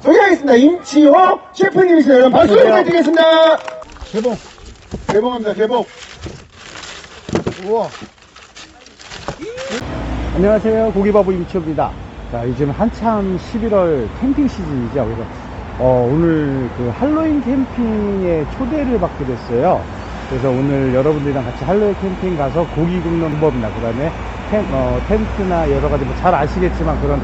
소개하겠습니다. 임치호 셰프님이십니다. 여러분 박수. 부탁드리겠습니다. 개봉. 개봉합니다. 개봉. 우와. 안녕하세요. 고기바보 임치호입니다. 자, 요즘 한참 11월 캠핑 시즌이죠. 그래서, 어, 오늘 그 할로윈 캠핑에 초대를 받게 됐어요. 그래서 오늘 여러분들이랑 같이 할로윈 캠핑 가서 고기 굽는 방법이나, 그 다음에 텐, 어, 텐트나 여러 가지 뭐 잘 아시겠지만 그런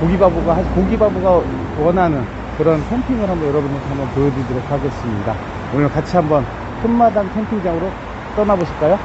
고기바보가, 하- 고기바보가 원하는 그런 캠핑을 한번 여러분들한테 한번 보여드리도록 하겠습니다. 오늘 같이 한번 큰마당 캠핑장으로 떠나보실까요?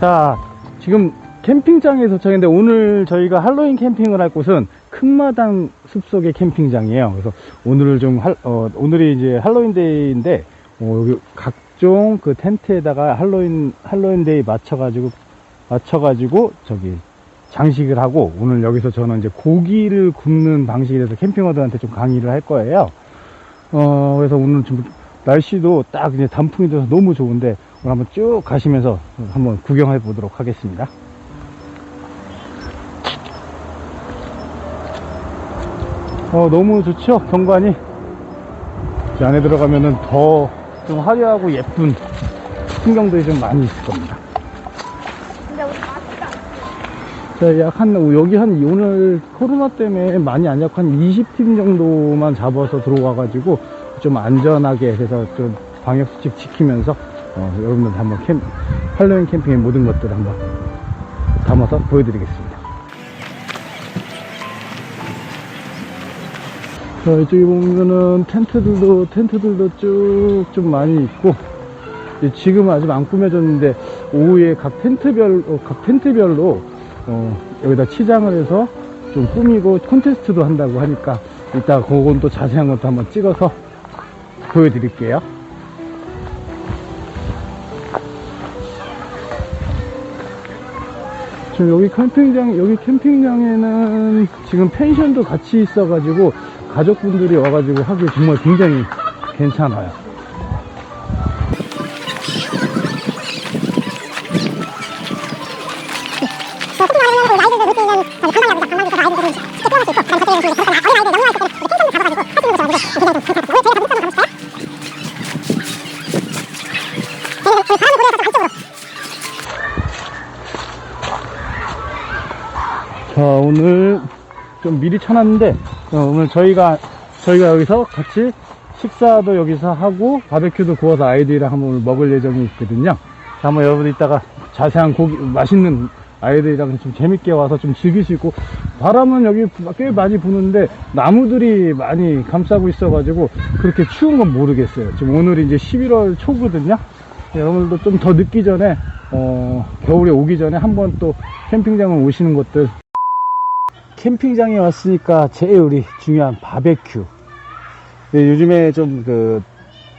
자, 지금 캠핑장에 도착했는데 오늘 저희가 할로윈 캠핑을 할 곳은 큰마당 숲속의 캠핑장이에요. 그래서 오늘을 좀 할, 어, 오늘이 이제 할로윈 데이인데 어, 각종 그 텐트에다가 할로윈 할로윈 데이 맞춰가지고 맞춰가지고 저기 장식을 하고 오늘 여기서 저는 이제 고기를 굽는 방식에 대해서 캠핑어들한테 좀 강의를 할 거예요. 어, 그래서 오늘 좀 날씨도 딱 이제 단풍이 돼서 너무 좋은데 오늘 한번 쭉 가시면서 한번 구경해 보도록 하겠습니다. 어, 너무 좋죠? 경관이. 이 안에 들어가면은 더 좀 화려하고 예쁜 풍경들이 좀 많이 있을 겁니다. 자, 약 한, 여기 한, 오늘 코로나 때문에 많이 안 잡고 한 20팀 정도만 잡아서 들어와가지고 좀 안전하게 해서 좀 방역수칙 지키면서 어, 여러분들한테 한번 캠, 할로윈 캠핑의 모든 것들을 한번 담아서 보여드리겠습니다. 자, 이쪽에 보면은 텐트들도, 텐트들도 쭉 좀 많이 있고, 지금은 아직 안 꾸며졌는데, 오후에 각 텐트별, 어, 각 텐트별로, 어, 여기다 치장을 해서 좀 꾸미고 콘테스트도 한다고 하니까, 이따 그건 또 자세한 것도 한번 찍어서 보여드릴게요. 지금 여기 캠핑장, 여기 캠핑장에는 지금 펜션도 같이 있어가지고 가족분들이 와가지고 하기 정말 굉장히 괜찮아요. 자, 오늘 좀 미리 쳐놨는데, 어, 오늘 저희가, 저희가 여기서 같이 식사도 여기서 하고, 바베큐도 구워서 아이들이랑 한번 오늘 먹을 예정이 있거든요. 자, 한번 여러분 이따가 자세한 고기, 맛있는 아이들이랑 좀 재밌게 와서 좀 즐기시고, 바람은 여기 꽤 많이 부는데, 나무들이 많이 감싸고 있어가지고, 그렇게 추운 건 모르겠어요. 지금 오늘이 이제 11월 초거든요. 네, 오늘도 좀 더 늦기 전에, 어, 겨울에 오기 전에 한번 또 캠핑장을 오시는 것들 캠핑장에 왔으니까 제일 우리 중요한 바베큐. 네, 요즘에 좀 그,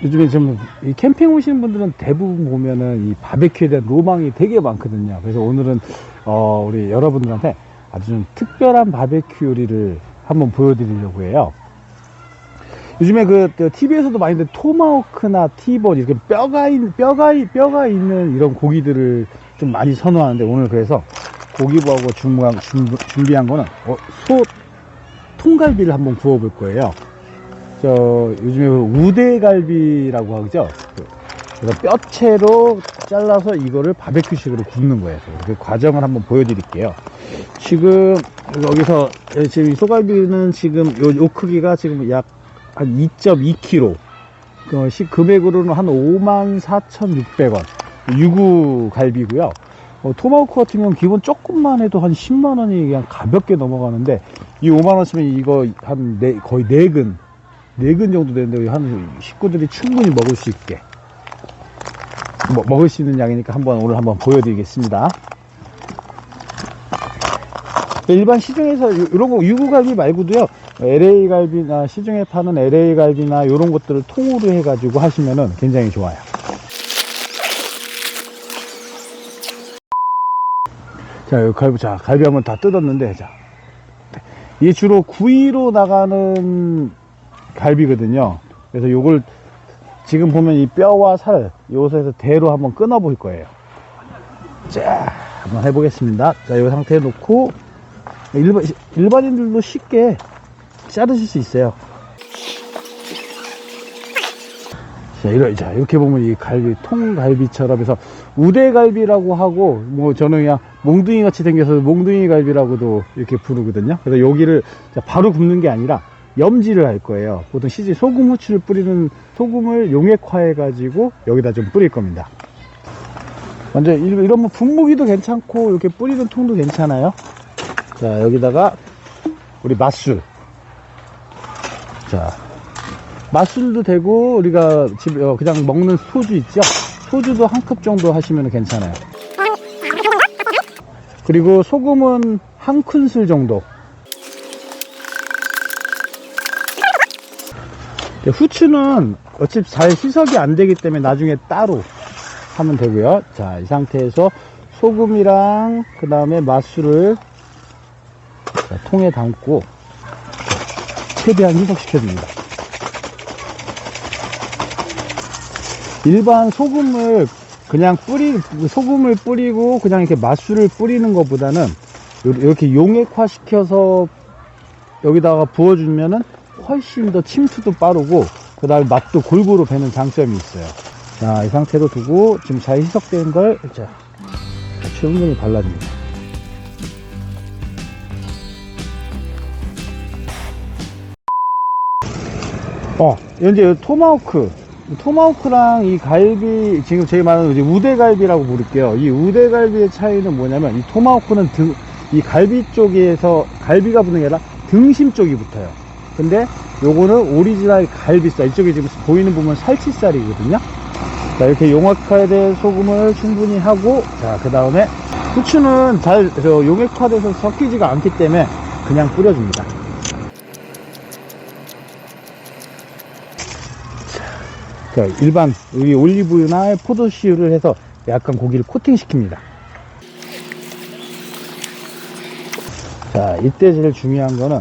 요즘에 좀 이 캠핑 오시는 분들은 대부분 보면은 이 바베큐에 대한 로망이 되게 많거든요. 그래서 오늘은 어, 우리 여러분들한테 아주 좀 특별한 바베큐 요리를 한번 보여드리려고 해요. 요즘에 그, TV에서도 많이 본 토마호크나 티본 이렇게 뼈가 있는, 뼈가, 있- 뼈가 있는 이런 고기들을 좀 많이 선호하는데 오늘 그래서 고기부하고 준비한, 준- 준비한 거는 어, 소 통갈비를 한번 구워볼 거예요. 저 요즘에 그 우대갈비라고 하죠. 그, 그래서 뼈채로 잘라서 이거를 바베큐식으로 굽는 거예요. 그 과정을 한번 보여드릴게요. 지금 여기서 지금 이 소갈비는 지금 요, 요 크기가 지금 약 한 2.2kg. 그 시- 금액으로는 한 54,600원. 유구 갈비고요. 어, 토마호크 같은 경우는 기본 조금만 해도 한 10만 원이 그냥 가볍게 넘어가는데 이 5만 원치면 이거 한 네, 거의 4근 4근 정도 되는데 한 식구들이 충분히 먹을 수 있게 뭐, 먹을 수 있는 양이니까 한번 오늘 한번 보여드리겠습니다. 일반 시중에서 이런 거 유구갈비 말고도요 LA 갈비나 시중에 파는 LA 갈비나 이런 것들을 통으로 해가지고 하시면은 굉장히 좋아요. 자, 여기 갈비, 자, 갈비 한번 다 뜯었는데, 자. 이게 주로 구이로 나가는 갈비거든요. 그래서 요걸 지금 보면 이 뼈와 살, 요것에서 대로 한번 끊어 볼 거예요. 자, 한번 해보겠습니다. 자, 이 상태에 놓고, 일반, 일반인들도 쉽게 자르실 수 있어요. 자, 이렇게 보면 이 갈비, 통갈비처럼 해서 우대갈비라고 하고, 뭐 저는 그냥 몽둥이 같이 생겨서 몽둥이 갈비라고도 이렇게 부르거든요. 그래서 여기를 자, 바로 굽는 게 아니라 염지를 할 거예요. 보통 시지 소금 후추를 뿌리는 소금을 용액화해 가지고 여기다 좀 뿌릴 겁니다. 먼저 일- 이런 뭐 분무기도 괜찮고 이렇게 뿌리는 통도 괜찮아요. 자, 여기다가 우리 맛술. 자, 맛술도 되고 우리가 집에 어, 그냥 먹는 소주 있죠? 소주도 한 컵 정도 하시면 괜찮아요. 그리고 소금은 한 큰술 정도. 근데 후추는 어차피 잘 희석이 안 되기 때문에 나중에 따로 하면 되고요. 자, 이 상태에서 소금이랑 그 다음에 맛술을 자, 통에 담고 최대한 희석시켜줍니다. 일반 소금을 그냥 뿌리 소금을 뿌리고 그냥 이렇게 맛술을 뿌리는 것보다는 요- 이렇게 용액화 시켜서 여기다가 부어주면은 훨씬 더 침투도 빠르고 그 다음에 맛도 골고루 배는 장점이 있어요. 자 이 상태로 두고 지금 잘 희석된 걸 자, 충분히 발라줍니다. 어 이제 토마호크 토마호크랑 이 갈비 지금 저희 말하는 이제 우대갈비라고 부를게요. 이 우대갈비의 차이는 뭐냐면 이 토마호크는 등, 이 갈비 쪽에서 갈비가 붙는 게 아니라 등심 쪽이 붙어요. 근데 요거는 오리지널 갈비살 이쪽에 지금 보이는 부분 살치살이거든요. 자 이렇게 용액화된 소금을 충분히 하고 자그 다음에 후추는 잘저 용액화돼서 섞이지가 않기 때문에 그냥 뿌려줍니다 자, 일반 여기 올리브유나 포도씨유를 해서 약간 고기를 코팅시킵니다. 자, 이때 제일 중요한 거는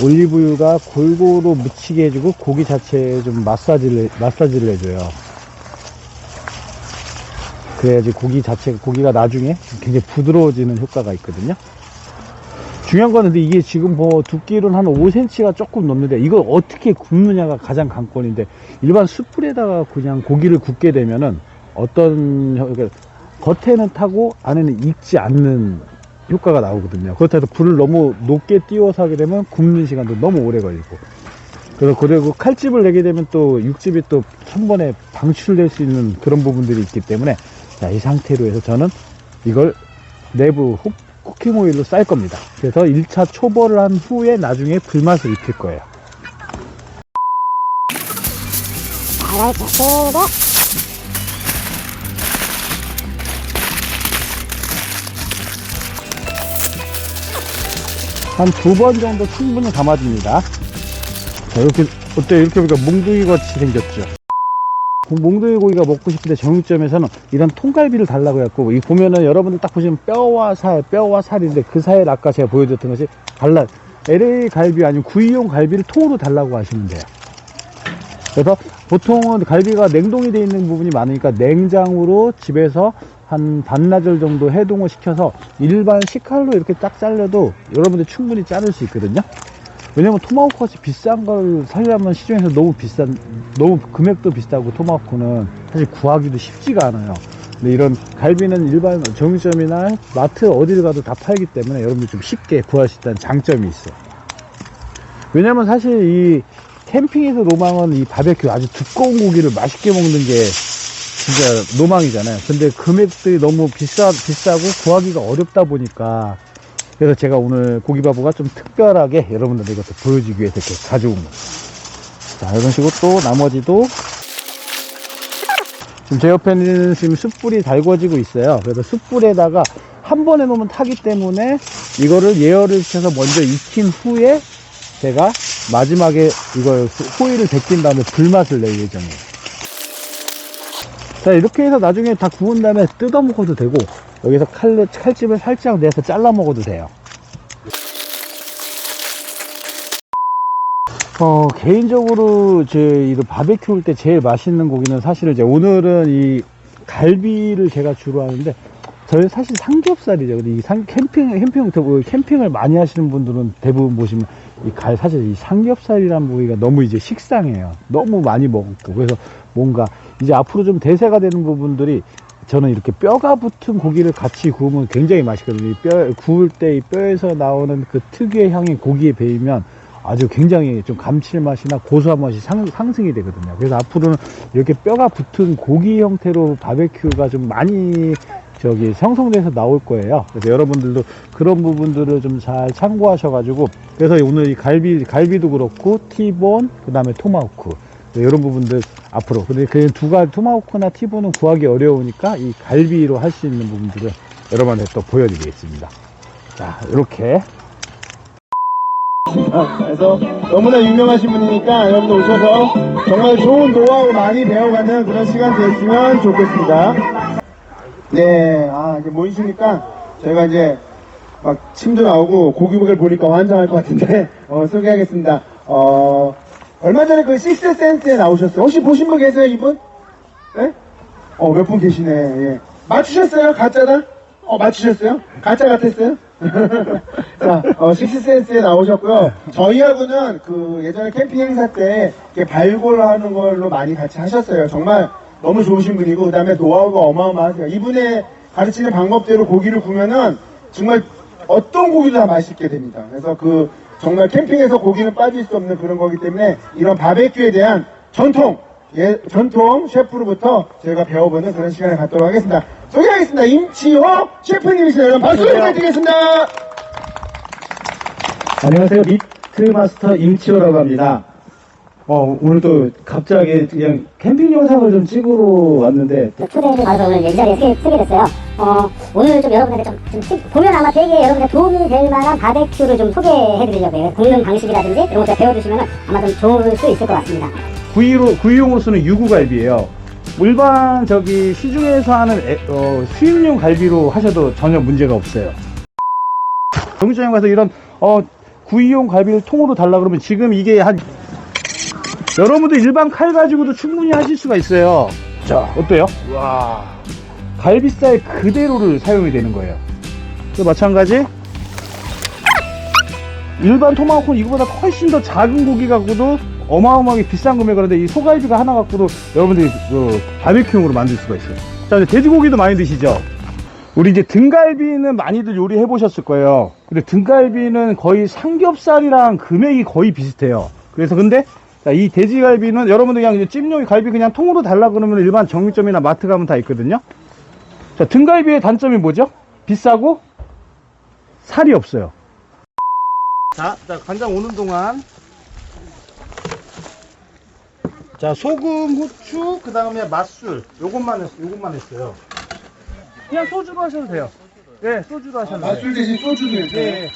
올리브유가 골고루 묻히게 해주고 고기 자체에 좀 마사지를 마사지를 해줘요. 그래야지 고기 자체가 고기가 나중에 굉장히 부드러워지는 효과가 있거든요. 중요한 거는 근데 이게 지금 뭐 두께는 한 5cm가 조금 넘는데 이걸 어떻게 굽느냐가 가장 관건인데 일반 숯불에다가 그냥 고기를 굽게 되면은 어떤 효- 그러니까 겉에는 타고 안에는 익지 않는 효과가 나오거든요. 그렇다고 불을 너무 높게 띄워서 하게 되면 굽는 시간도 너무 오래 걸리고 그리고 그리고 칼집을 내게 되면 또 육즙이 또 한 번에 방출될 수 있는 그런 부분들이 있기 때문에 자, 이 상태로 해서 저는 이걸 내부 호- 쿠킹 오일로 쌀 겁니다. 그래서 1차 초벌을 한 후에 나중에 불맛을 입힐 거예요. 한 두 번 정도 충분히 감아줍니다. 자, 이렇게, 어때요? 이렇게 보니까 몽둥이 같이 생겼죠? 그 몽둥이 고기가 먹고 싶은데 정육점에서는 이런 통갈비를 달라고 해갖고, 이 보면은 여러분들 딱 보시면 뼈와 살, 뼈와 살인데 그 사이에 아까 제가 보여줬던 것이 달라, LA 갈비 아니면 구이용 갈비를 통으로 달라고 하시면 돼요. 그래서 보통은 갈비가 냉동이 되어 있는 부분이 많으니까 냉장으로 집에서 한 반나절 정도 해동을 시켜서 일반 식칼로 이렇게 딱 잘라도 여러분들 충분히 자를 수 있거든요. 왜냐면 토마호크 같이 비싼 걸 사려면 시중에서 너무 비싼, 너무 금액도 비싸고 토마호크는 사실 구하기도 쉽지가 않아요. 근데 이런 갈비는 일반 정육점이나 마트 어디를 가도 다 팔기 때문에 여러분들 좀 쉽게 구할 수 있다는 장점이 있어요. 왜냐면 사실 이 캠핑에서 로망은 이 바베큐 아주 두꺼운 고기를 맛있게 먹는 게 진짜 로망이잖아요. 근데 금액들이 너무 비싸, 비싸고 구하기가 어렵다 보니까 그래서 제가 오늘 고기바보가 좀 특별하게 여러분들한테 이것도 보여주기 위해서 이렇게 가져온 거예요. 자, 이런 식으로 또 나머지도 지금 제 옆에는 지금 숯불이 달궈지고 있어요. 그래서 숯불에다가 한 번에 놓으면 타기 때문에 이거를 예열을 시켜서 먼저 익힌 후에 제가 마지막에 이걸 호일을 벗긴 다음에 불맛을 낼 예정이에요. 자, 이렇게 해서 나중에 다 구운 다음에 뜯어 먹어도 되고, 여기서 칼로 칼집을 살짝 내서 잘라 먹어도 돼요 어, 개인적으로 제 바베큐 할 때 제일 맛있는 고기는 사실은 이제 오늘은 이 갈비를 제가 주로 하는데 저희 사실 삼겹살이죠. 근데 이 삼, 캠핑, 캠핑, 그 캠핑을 많이 하시는 분들은 대부분 보시면 이 갈, 사실 이 삼겹살이란 부위가 너무 이제 식상해요. 너무 많이 먹고. 그래서 뭔가 이제 앞으로 좀 대세가 되는 부분들이 저는 이렇게 뼈가 붙은 고기를 같이 구우면 굉장히 맛있거든요. 이 뼈, 구울 때 이 뼈에서 나오는 그 특유의 향이 고기에 배이면 아주 굉장히 좀 감칠맛이나 고소한 맛이 상, 상승이 되거든요. 그래서 앞으로는 이렇게 뼈가 붙은 고기 형태로 바베큐가 좀 많이 저기 형성돼서 나올 거예요. 그래서 여러분들도 그런 부분들을 좀 잘 참고하셔가지고 그래서 오늘 이 갈비 갈비도 그렇고 티본 그다음에 토마호크 네, 이런 부분들 앞으로 근데 그 두 가지 토마호크나 티본은 구하기 어려우니까 이 갈비로 할 수 있는 부분들을 여러분한테 또 보여드리겠습니다. 자 이렇게 그래서 너무나 유명하신 분이니까 여러분들 오셔서 정말 좋은 노하우 많이 배워가는 그런 시간 됐으면 좋겠습니다. 네, 아, 이제 모이시니까 저희가 이제 막 침도 나오고 고기목을 보니까 환장할 것 같은데, 어, 소개하겠습니다. 어, 얼마 전에 그 식스 센스에 나오셨어요. 혹시 보신 분 계세요, 이분? 네? 어, 몇 분 계시네, 예. 맞추셨어요? 가짜다? 어, 맞추셨어요? 가짜 같았어요? 자, 어, 식스센스에 나오셨고요. 저희하고는 그 예전에 캠핑 행사 때 이렇게 발골하는 걸로 많이 같이 하셨어요. 정말 너무 좋으신 분이고, 그 다음에 노하우가 어마어마하세요. 이분의 가르치는 방법대로 고기를 구면은 정말 어떤 고기도 다 맛있게 됩니다. 그래서 그 정말 캠핑에서 고기는 빠질 수 없는 그런 거기 때문에 이런 바베큐에 대한 전통, 예, 전통 셰프로부터 저희가 배워보는 그런 시간을 갖도록 하겠습니다. 소개하겠습니다. 임치호 셰프님이세요. 여러분 박수 부탁드리겠습니다. 안녕하세요. 미트마스터 임치호라고 합니다. 어, 오늘도 갑자기 그냥 캠핑 영상을 좀 찍으러 왔는데, 초대를 받아서 오늘 이 자리에 쓰게, 쓰게 됐어요. 어, 오늘 좀 여러분한테 좀, 좀 팁- 보면 아마 되게 여러분한테 도움이 될 만한 바베큐를 좀 소개해드리려고요. 굽는 방식이라든지 이런 것들 배워두시면 아마 좀 좋을 수 있을 것 같습니다. 구이로 구이용으로 쓰는 유구갈비예요. 일반 저기 시중에서 하는 애- 어, 수입용 갈비로 하셔도 전혀 문제가 없어요. 정육점에 가서 이런 어, 구이용 갈비를 통으로 달라 그러면 지금 이게 한 여러분들 일반 칼 가지고도 충분히 하실 수가 있어요. 자 어때요? 와 갈비살 그대로를 사용이 되는 거예요. 또 마찬가지 일반 토마호크는 이거보다 훨씬 더 작은 고기 갖고도 어마어마하게 비싼 금액을 하는데 이 소갈비가 하나 갖고도 여러분들이 그 바베큐용으로 만들 수가 있어요. 자, 이제 돼지고기도 많이 드시죠? 우리 이제 등갈비는 많이들 요리해 보셨을 거예요. 근데 등갈비는 거의 삼겹살이랑 금액이 거의 비슷해요. 그래서 근데 자, 이 돼지갈비는 여러분들 그냥 찜용이 갈비 그냥 통으로 달라 그러면 일반 정육점이나 마트 가면 다 있거든요. 자, 등갈비의 단점이 뭐죠? 비싸고 살이 없어요. 자, 자, 간장 오는 동안. 자, 소금, 후추, 그 다음에 맛술. 요것만 했, 요것만 했어요. 그냥 소주로 하셔도 돼요. 네, 소주로 하셔도 돼요. 맛술 대신 소주도 있어요. 네.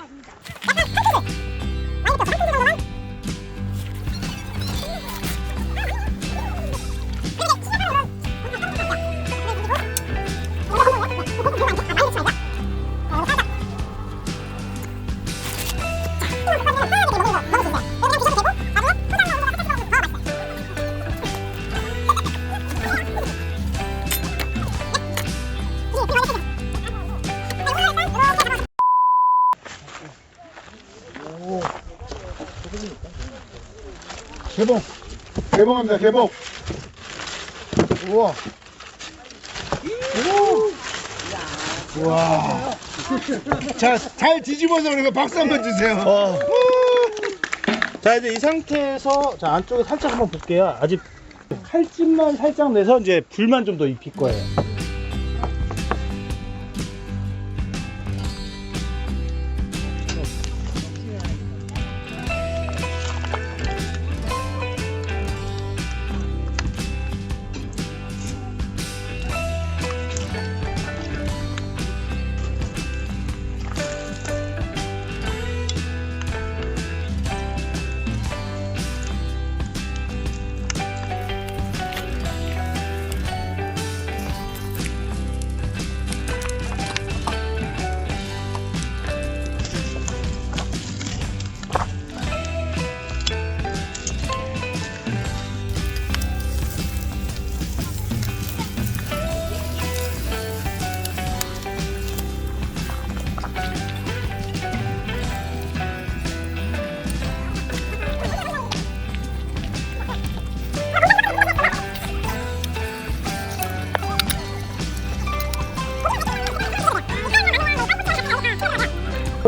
개봉. 개봉합니다. 개봉. 우와. 우와. 자, 잘 뒤집어서 그리고 박수 한 번 주세요. 자, 이제 이 상태에서, 자, 안쪽에 살짝 한번 볼게요. 아직 칼집만 살짝 내서 이제 불만 좀 더 입힐 거예요.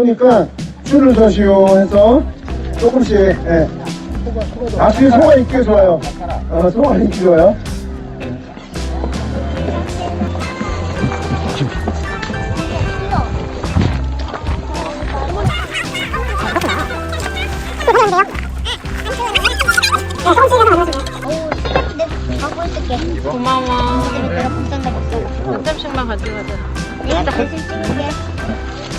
나오니까 줄을 서시오 해서 조금씩, 예. 확실히 소가 인기 좋아요. 어, 소가 인기 좋아요. 고마워. 한 점씩만 가져가자.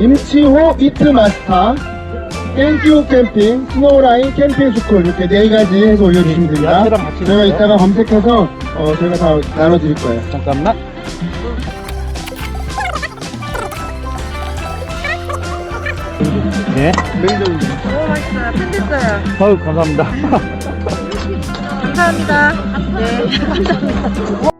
임치호 미트 마스터, 땡큐 캠핑, 스노우라인 캠핑 스쿨 이렇게 네 가지 해서 올려주시면 됩니다. 야채랑 같이 저희가? 이따가 검색해서 어, 저희가 다 나눠드릴 거예요. 잠깐만. 네. 너무 맛있어요. 팬됐어요. 아유, 감사합니다. 감사합니다. 네.